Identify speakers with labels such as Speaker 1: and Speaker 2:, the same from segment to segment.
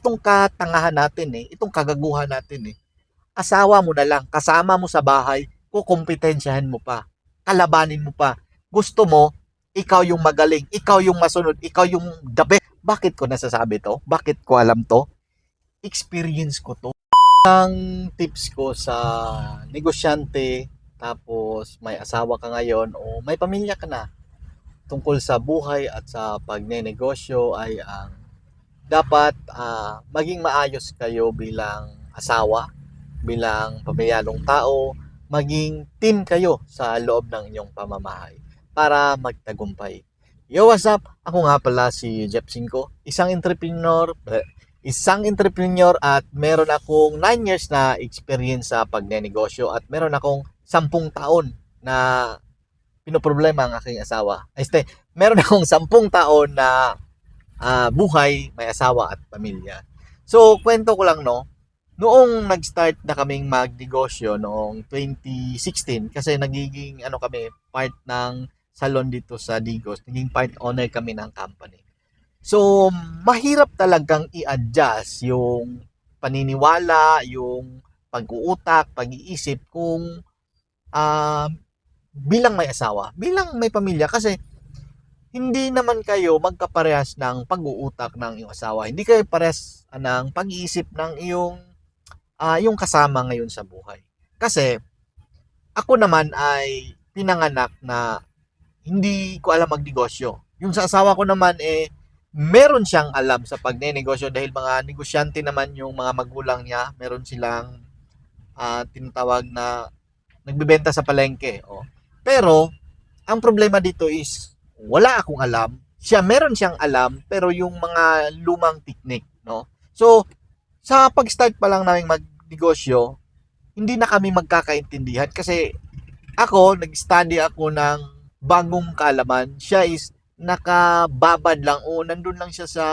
Speaker 1: itong katangahan natin eh, itong kagaguhan natin eh. Asawa mo na lang, kasama mo sa bahay, kukumpetensyahan mo pa, kalabanin mo pa. Gusto mo, ikaw yung magaling, ikaw yung masunod, ikaw yung the best. Bakit ko nasasabi to? Bakit ko alam to? Experience ko to. Ang tips ko sa negosyante, tapos may asawa ka ngayon o may pamilya ka na tungkol sa buhay at sa pagnenegosyo ay ang dapat ah, maging maayos kayo bilang asawa, bilang pamilyadong tao, maging team kayo sa loob ng inyong pamamahay para magtagumpay. Yo, what's up? Ako nga pala si Jeff Cinco, isang entrepreneur, eh, isang entrepreneur at meron akong 9 years na experience sa pagnenegosyo at meron akong 10 taon na pinoproblema ang aking asawa. Este, meron akong 10 taon na ah, buhay, may asawa at pamilya. So, kwento ko lang, no? Noong nag-start na kaming magnegosyo noong 2016, kasi nagiging, ano kami, part ng salon dito sa Digos, naging part owner kami ng company. So, mahirap talagang i-adjust yung paniniwala, yung pag-uutak, pag-iisip kung ah, bilang may asawa, bilang may pamilya kasi hindi naman kayo magkaparehas ng pag-uutak ng iyong asawa. Hindi kayo parehas ng pag-iisip ng iyong ah, yung kasama ngayon sa buhay. Kasi ako naman ay pinanganak na hindi ko alam magnegosyo. Yung sa asawa ko naman eh meron siyang alam sa pagnenegosyo dahil mga negosyante naman yung mga magulang niya, meron silang ah, tinatawag na nagbebenta sa palengke. Oh. Pero ang problema dito is wala akong alam. Siya meron siyang alam pero yung mga lumang technique, no? So sa pag-start pa lang namin magnegosyo, hindi na kami magkakaintindihan kasi ako nag-study ako ng bagong kalaman. Siya is nakababad lang o nandun lang siya sa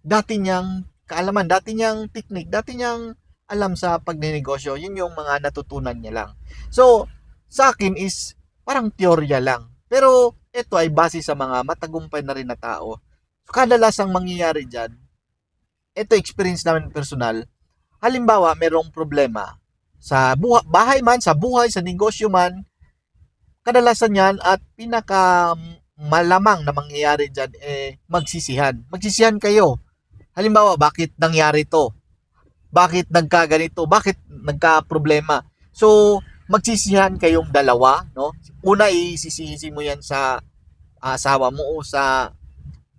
Speaker 1: dati niyang kaalaman, dati niyang technique, dati niyang alam sa pagnenegosyo. Yun yung mga natutunan niya lang. So, sa akin is parang teorya lang. Pero ito ay base sa mga matagumpay na rin na tao. So, kadalasang mangyayari dyan, ito experience namin personal. Halimbawa, merong problema sa buha- bahay man, sa buhay, sa negosyo man, kadalasan yan at pinaka malamang na mangyayari dyan eh magsisihan. Magsisihan kayo. Halimbawa, bakit nangyari to? Bakit nagkaganito? Bakit nagka-problema? So, magsisihan kayong dalawa, no? Una, isisisi mo yan sa asawa mo o sa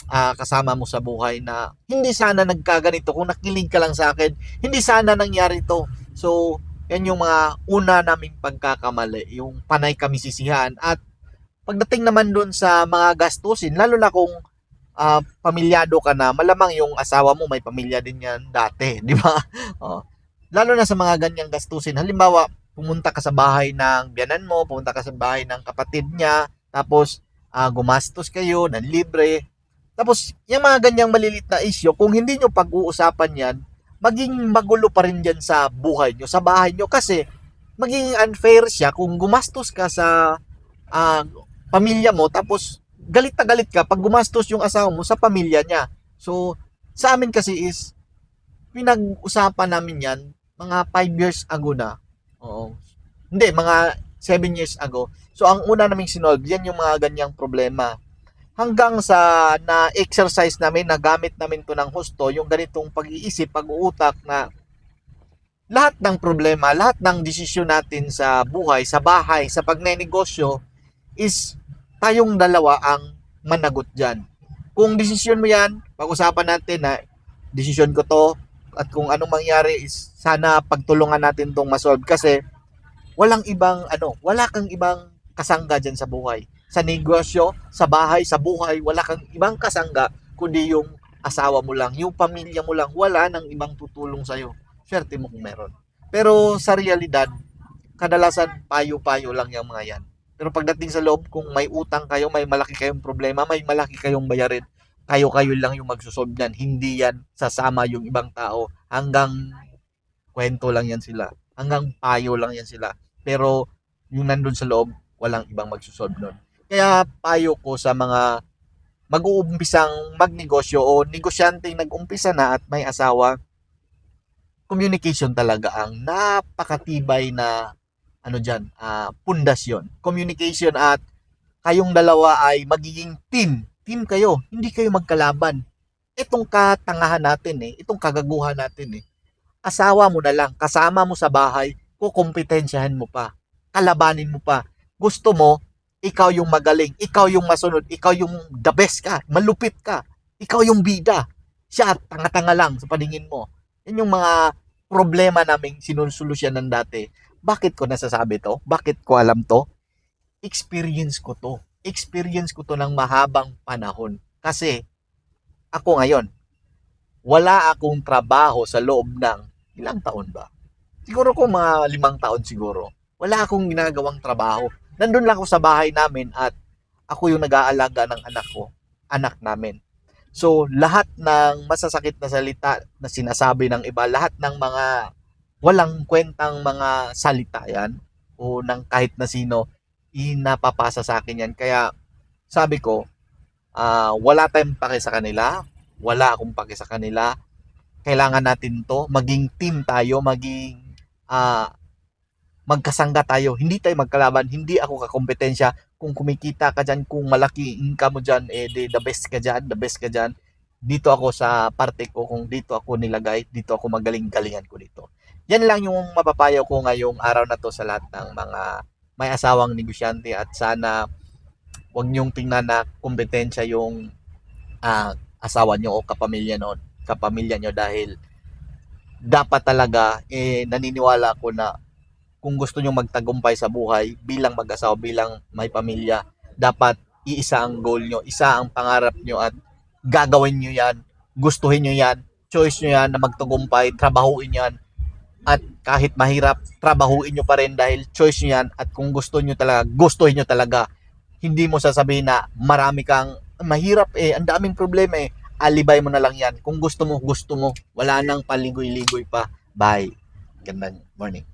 Speaker 1: ah, kasama mo sa buhay na hindi sana nagkaganito. Kung nakilig ka lang sa akin, hindi sana nangyari to. So, yan yung mga una naming pagkakamali. Yung panay kami sisihan. At pagdating naman dun sa mga gastusin, lalo na kung ah, pamilyado ka na, malamang yung asawa mo may pamilya din yan dati, di ba? Oh. Lalo na sa mga ganyang gastusin. Halimbawa, pumunta ka sa bahay ng biyanan mo, pumunta ka sa bahay ng kapatid niya, tapos ah, gumastos kayo ng libre. Tapos, yung mga ganyang malilit na issue, kung hindi nyo pag-uusapan yan, maging magulo pa rin dyan sa buhay nyo, sa bahay nyo. Kasi, magiging unfair siya kung gumastos ka sa ah, pamilya mo, tapos galit na galit ka pag gumastos yung asawa mo sa pamilya niya. So, sa amin kasi is, pinag-usapan namin yan, mga 5 years ago na. Oo. Hindi, mga 7 years ago. So, ang una naming sinolve, yan yung mga ganyang problema. Hanggang sa na-exercise namin, nagamit namin to ng husto, yung ganitong pag-iisip, pag-uutak na lahat ng problema, lahat ng desisyon natin sa buhay, sa bahay, sa pagnenegosyo, is tayong dalawa ang managot dyan. Kung desisyon mo yan, pag-usapan natin na desisyon ko to, at kung anong mangyari is sana pagtulungan natin tong masolve kasi walang ibang ano, wala kang ibang kasangga dyan sa buhay. Sa negosyo, sa bahay, sa buhay, wala kang ibang kasangga kundi yung asawa mo lang, yung pamilya mo lang, wala nang ibang tutulong sa'yo. Swerte mo kung meron. Pero sa realidad, kadalasan payo-payo lang yung mga yan. Pero pagdating sa loob, kung may utang kayo, may malaki kayong problema, may malaki kayong bayarin, kayo-kayo lang yung magsusolve yan. Hindi yan sasama yung ibang tao. Hanggang kwento lang yan sila. Hanggang payo lang yan sila. Pero yung nandun sa loob, walang ibang magsusolve nun. Kaya payo ko sa mga mag-uumpisang magnegosyo o negosyanteng nag-umpisa na at may asawa, communication talaga ang napakatibay na ano diyan, ah, pundasyon. Communication at kayong dalawa ay magiging team. Team kayo, hindi kayo magkalaban. Itong katangahan natin eh, itong kagaguhan natin eh. Asawa mo na lang, kasama mo sa bahay, kukumpetensyahan mo pa, kalabanin mo pa. Gusto mo, ikaw yung magaling, ikaw yung masunod, ikaw yung the best ka, malupit ka, ikaw yung bida. Siya, tanga-tanga lang sa paningin mo. Yan yung mga problema naming sinusolusyonan dati. Bakit ko nasasabi to? Bakit ko alam to? Experience ko to. Experience ko to ng mahabang panahon. Kasi, ako ngayon, wala akong trabaho sa loob ng ilang taon ba? Siguro ko mga limang taon siguro. Wala akong ginagawang trabaho. Nandun lang ako sa bahay namin at ako yung nag-aalaga ng anak ko, anak namin. So, lahat ng masasakit na salita na sinasabi ng iba, lahat ng mga walang kwentang mga salita yan o ng kahit na sino, inapapasa sa akin yan. Kaya, sabi ko, ah, wala tayong pake sa kanila, wala akong pake sa kanila, kailangan natin to, maging team tayo, maging ah, magkasangga tayo, hindi tayo magkalaban, hindi ako kakompetensya, kung kumikita ka dyan, kung malaki income mo dyan, eh, the best ka dyan, the best ka dyan, dito ako sa parte ko, kung dito ako nilagay, dito ako magaling-galingan ko dito. Yan lang yung mapapayo ko ngayong araw na to sa lahat ng mga may asawang negosyante at sana wag niyong tingnan na kompetensya yung ah, asawa niyo o kapamilya no, kapamilya niyo dahil dapat talaga eh naniniwala ako na kung gusto niyo magtagumpay sa buhay bilang mag-asawa, bilang may pamilya, dapat iisa ang goal niyo, isa ang pangarap niyo at gagawin niyo 'yan, gustuhin niyo 'yan, choice niyo 'yan na magtagumpay, trabahuin 'yan. At kahit mahirap, trabahuin nyo pa rin dahil choice nyo yan. At kung gusto nyo talaga, gustuhin nyo talaga. Hindi mo sasabihin na marami kang mahirap eh, ang daming problema eh. Alibay mo na lang yan. Kung gusto mo, gusto mo. Wala nang paligoy-ligoy pa. Bye. Gandang morning.